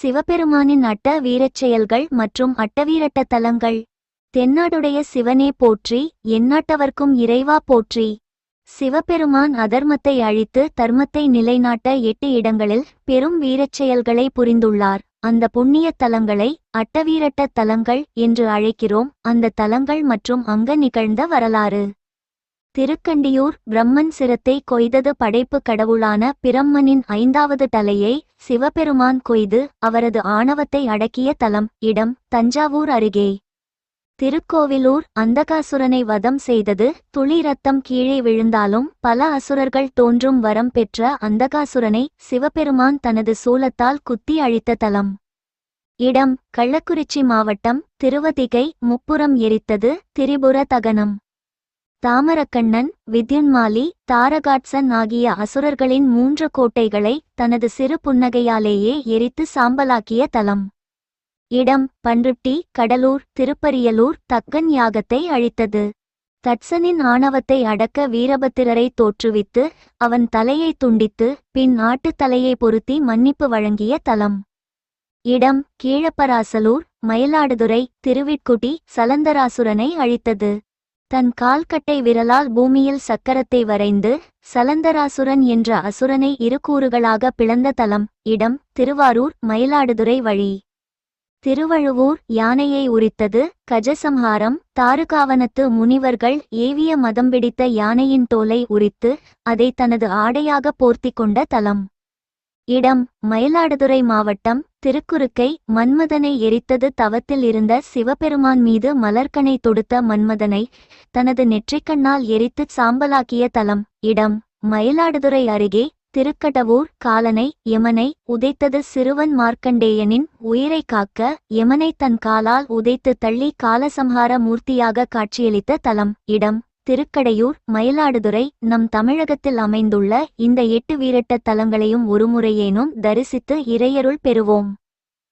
சிவபெருமானின் அட்ட வீரச் செயல்கள் மற்றும் அட்டவீரட்ட தலங்கள். தென்னாடுடைய சிவனே போற்றி எந்நாட்டவர்க்கும் இறைவா போற்றி. சிவபெருமான் அதர்மத்தை அழித்து தர்மத்தை நிலைநாட்ட எட்டு இடங்களில் பெரும் வீரச் செயல்களை புரிந்துள்ளார். அந்த புண்ணிய தலங்களை அட்டவீரட்ட தலங்கள் என்று அழைக்கிறோம். அந்த தலங்கள் மற்றும் அங்க நிகழ்ந்த வரலாறு. திருக்கண்டியூர் பிரம்மன் சிரத்தை கொய்தது படைப்பு கடவுளான பிரம்மனின் ஐந்தாவது தலையை சிவபெருமான் கொய்து அவரது ஆணவத்தை அடக்கிய தலம் இடம் தஞ்சாவூர் அருகே. திருக்கோவிலூர் அந்தகாசுரனை வதம் செய்தது துளி ரத்தம் கீழே விழுந்தாலும் பல அசுரர்கள் தோன்றும் வரம் பெற்ற அந்தகாசுரனை சிவபெருமான் தனது சூலத்தால் குத்தி அழித்த தலம். இடம் கள்ளக்குறிச்சி மாவட்டம் திருவதிகை முப்புறம் எரித்தது திரிபுர தகனம் தாமரக்கண்ணன் வித்யுன்மாலி தாரகாட்சன் ஆகிய அசுரர்களின் மூன்று கோட்டைகளை தனது சிறு புன்னகையாலேயே எரித்து சாம்பலாக்கிய தலம். இடம் பன்ருட்டி கடலூர் திருப்பரியலூர் தக்கன் யாகத்தை அழித்தது. தட்சனின் ஆணவத்தை அடக்க வீரபத்திரரை தோற்றுவித்து அவன் தலையை துண்டித்து பின் ஆட்டுத் தலையை பொருத்தி மன்னிப்பு வழங்கிய தலம். இடம் கீழப்பராசலூர் மயிலாடுதுறை திருவிட்குடி சலந்தராசுரனை அழித்தது. தன் கால்கட்டை விரலால் பூமியில் சக்கரத்தை வரைந்து சலந்தராசுரன் என்ற அசுரனை இரு கூறுகளாக பிளந்த தலம் இடம் திருவாரூர் மயிலாடுதுறை வழி. திருவழுவூர் யானையை உரித்தது கஜசம்ஹாரம் தாருகாவனத்து முனிவர்கள் ஏவிய மதம் பிடித்த யானையின் தோலை உரித்து அதை தனது ஆடையாக போர்த்திக் கொண்ட தலம். இடம் மயிலாடுதுறை மாவட்டம் திருக்குறுக்கை மன்மதனை எரித்தது தவத்தில் இருந்த சிவபெருமான் மீது மலர்கனை தொடுத்த மன்மதனை தனது நெற்றிக்கண்ணால் எரித்துச் சாம்பலாக்கிய தலம். இடம் மயிலாடுதுறை அருகே திருக்கடவூர் காலனை யமனை உதைத்தது சிறுவன் மார்க்கண்டேயனின் உயிரை காக்க யமனை தன் காலால் உதைத்து தள்ளி காலசம்ஹார மூர்த்தியாக காட்சியளித்த தலம். இடம் திருக்கடையூர் மயிலாடுதுறை நம் தமிழகத்தில் அமைந்துள்ள இந்த எட்டு வீரட்ட தலங்களையும் ஒருமுறையேனும் தரிசித்து இறையருள் பெறுவோம்.